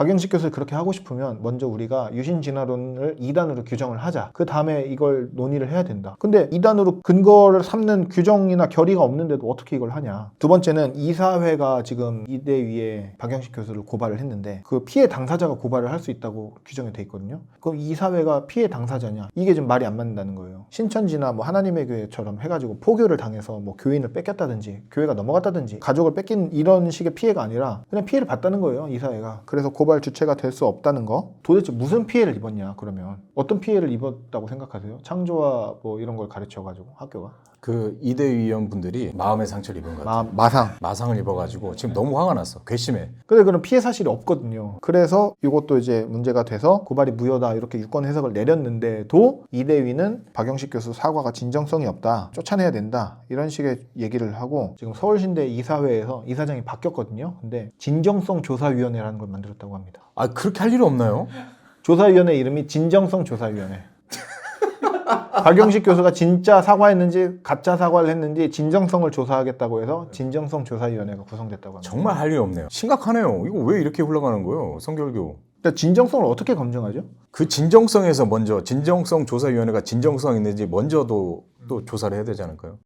박영식 교수를 그렇게 하고 싶으면 먼저 우리가 유신 진화론을 2단으로 규정을 하자. 그 다음에 이걸 논의를 해야 된다. 근데 2단으로 근거를 삼는 규정이나 결의가 없는데도 어떻게 이걸 하냐. 두 번째는 이사회가 지금 이대 위에 박영식 교수를 고발을 했는데 그 피해 당사자가 고발을 할 수 있다고 규정이 돼 있거든요. 그럼 이사회가 피해 당사자냐? 이게 좀 말이 안 맞는다는 거예요. 신천지나 뭐 하나님의 교회처럼 해가지고 포교를 당해서 뭐 교인을 뺏겼다든지 교회가 넘어갔다든지 가족을 뺏긴 이런 식의 피해가 아니라 그냥 피해를 봤다는 거예요. 이사회가. 그래서 고발 주체가 될 수 없다는 거. 도대체 무슨 피해를 입었냐? 그러면 어떤 피해를 입었다고 생각하세요? 창조와 뭐 이런 걸 가르쳐가지고 학교가 그 이대위원 분들이 마음의 상처를 입은 것 같아요. 마, 마상. 마상을 입어가지고 지금 너무 화가 났어. 괘씸해. 근데 그런 피해 사실이 없거든요. 그래서 이것도 이제 문제가 돼서 고발이 무효다 이렇게 유권 해석을 내렸는데도 이대위는 박영식 교수 사과가 진정성이 없다. 쫓아내야 된다. 이런 식의 얘기를 하고 지금 서울신대 이사회에서 이사장이 바뀌었거든요. 근데 진정성 조사위원회라는 걸 만들었다고 합니다. 아 그렇게 할일 없나요? 조사위원회 이름이 진정성 조사위원회. 박영식 교수가 진짜 사과했는지 가짜 사과를 했는지 진정성을 조사하겠다고 해서 진정성 조사위원회가 구성됐다고 합니다. 정말 할일 없네요. 심각하네요. 이거 왜 이렇게 흘러가는 거예요? 성결교. 그러니까 진정성을 어떻게 검증하죠? 그 진정성에서 먼저 진정성 조사위원회가 진정성 있는지 먼저도 또 조사를 해야 되지 않을까요?